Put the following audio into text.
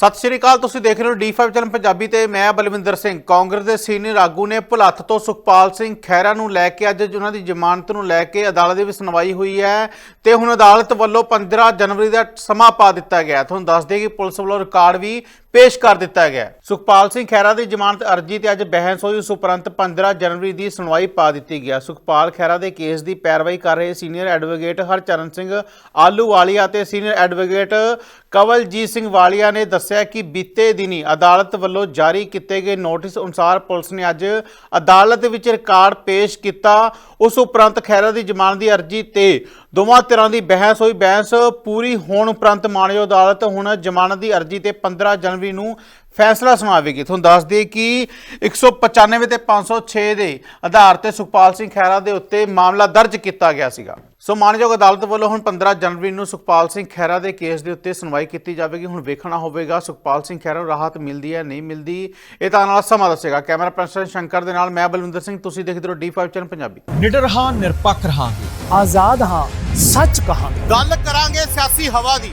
ਸਤਿ ਸ਼੍ਰੀ ਅਕਾਲ, ਤੁਸੀਂ ਦੇਖ ਰਹੇ ਹੋ D5 ਚੈਨਲ ਪੰਜਾਬੀ ਤੇ ਮੈਂ ਬਲਵਿੰਦਰ ਸਿੰਘ। ਕਾਂਗਰਸ ਦੇ ਸੀਨੀਅਰ ਆਗੂ ਨੇ ਭੁਲੱਥ ਤੋਂ ਸੁਖਪਾਲ ਸਿੰਘ ਖਹਿਰਾ ਨੂੰ ਲੈ ਕੇ ਅੱਜ ਉਹਨਾਂ ਦੀ ਜ਼ਮਾਨਤ ਨੂੰ ਲੈ ਕੇ ਅਦਾਲਤ ਦੇ ਵਿੱਚ ਸੁਣਵਾਈ ਹੋਈ ਹੈ ਤੇ ਹੁਣ ਅਦਾਲਤ ਵੱਲੋਂ 15 ਜਨਵਰੀ ਦਾ ਸਮਾਂ ਪਾ ਦਿੱਤਾ ਗਿਆ। ਤੁਹਾਨੂੰ ਦੱਸ ਦਈਏ ਕਿ ਪੁਲਿਸ ਵੱਲੋਂ ਰਿਕਾਰਡ ਵੀ ਪੇਸ਼ ਕਰ ਦਿੱਤਾ ਗਿਆ। ਸੁਖਪਾਲ ਸਿੰਘ ਖਹਿਰਾ ਦੀ ਜ਼ਮਾਨਤ ਅਰਜੀ ਤੇ ਅੱਜ ਬਹਿਸ ਹੋਈ। ਉਸ ਉਪਰੰਤ 15 ਜਨਵਰੀ ਦੀ ਸੁਣਵਾਈ ਪਾ ਦਿੱਤੀ ਗਿਆ। ਸੁਖਪਾਲ ਖਹਿਰਾ ਦੇ ਕੇਸ ਦੀ ਪੈਰਵਾਈ ਕਰ ਰਹੇ ਸੀਨੀਅਰ ਐਡਵੋਕੇਟ ਹਰਚਰਨ ਸਿੰਘ ਆਲੂਵਾਲੀਆ ਅਤੇ ਸੀਨੀਅਰ ਐਡਵੋਕੇਟ ਕਵਲਜੀਤ ਸਿੰਘ ਵਾਲੀਆ ਨੇ ਦੱਸਿਆ ਕਿ ਬੀਤੇ ਦਿਨੀ ਅਦਾਲਤ ਵੱਲੋਂ ਜਾਰੀ ਕੀਤੇ ਗਏ ਨੋਟਿਸ ਅਨੁਸਾਰ ਪੁਲਿਸ ਨੇ ਅੱਜ ਅਦਾਲਤ ਵਿੱਚ ਰਿਕਾਰਡ ਪੇਸ਼ ਕੀਤਾ। ਉਸ ਉਪਰੰਤ ਖਹਿਰਾ ਦੀ ਜ਼ਮਾਨਤ ਦੀ ਅਰਜੀ ਤੇ ਦੋਵਾਂ ਧਿਰਾਂ ਦੀ ਬਹਿਸ ਹੋਈ। ਬਹਿਸ ਪੂਰੀ ਹੋਣ ਉਪਰੰਤ ਮਾਣਯੋਗ ਅਦਾਲਤ ਹੁਣ ਜ਼ਮਾਨਤ ਦੀ ਅਰਜੀ ਤੇ 15 ਜਨਵਰੀ ਨੂੰ ਫੈਸਲਾ ਸੁਣਾਵੇਗੀ। ਤੁਹਾਨੂੰ ਦੱਸ ਦਈਏ ਕਿ 195 ਤੇ 506 ਦੇ ਆਧਾਰ ਤੇ ਸੁਖਪਾਲ ਸਿੰਘ ਖਹਿਰਾ ਦੇ ਉੱਤੇ ਮਾਮਲਾ ਦਰਜ ਕੀਤਾ ਗਿਆ ਸੀਗਾ। ਸੋ ਮਾਨਯੋਗ ਅਦਾਲਤ ਵੱਲੋਂ ਹੁਣ 15 ਜਨਵਰੀ ਨੂੰ ਸੁਖਪਾਲ ਸਿੰਘ ਖਹਿਰਾ ਦੇ ਕੇਸ ਦੇ ਉੱਤੇ ਸੁਣਵਾਈ ਕੀਤੀ ਜਾਵੇਗੀ। ਹੁਣ ਵੇਖਣਾ ਹੋਵੇਗਾ ਸੁਖਪਾਲ ਸਿੰਘ ਖਹਿਰਾ ਨੂੰ ਰਾਹਤ ਮਿਲਦੀ ਹੈ ਨਹੀਂ ਮਿਲਦੀ ਇਹ ਤਾਂ ਨਾਲ ਸਮਾਂ ਦੱਸੇਗਾ। ਕੈਮਰਾ ਪਰਸਨ ਸ਼ੰਕਰ ਦੇ ਨਾਲ ਮੈਂ ਬਲਵਿੰਦਰ ਸਿੰਘ ਤੁਸੀਂ ਦੇਖਦੇ ਰਹੋ D5 ਚੈਨਲ ਪੰਜਾਬੀ। ਨਿਡਰ ਹਾਂ ਨਿਰਪੱਖ ਰਹਾਂਗੇ। ਆਜ਼ਾਦ ਹਾਂ ਸੱਚ ਕਹਾਂਗੇ। ਗੱਲ ਕਰਾਂਗੇ ਸਿਆਸੀ ਹਵਾ ਦੀ।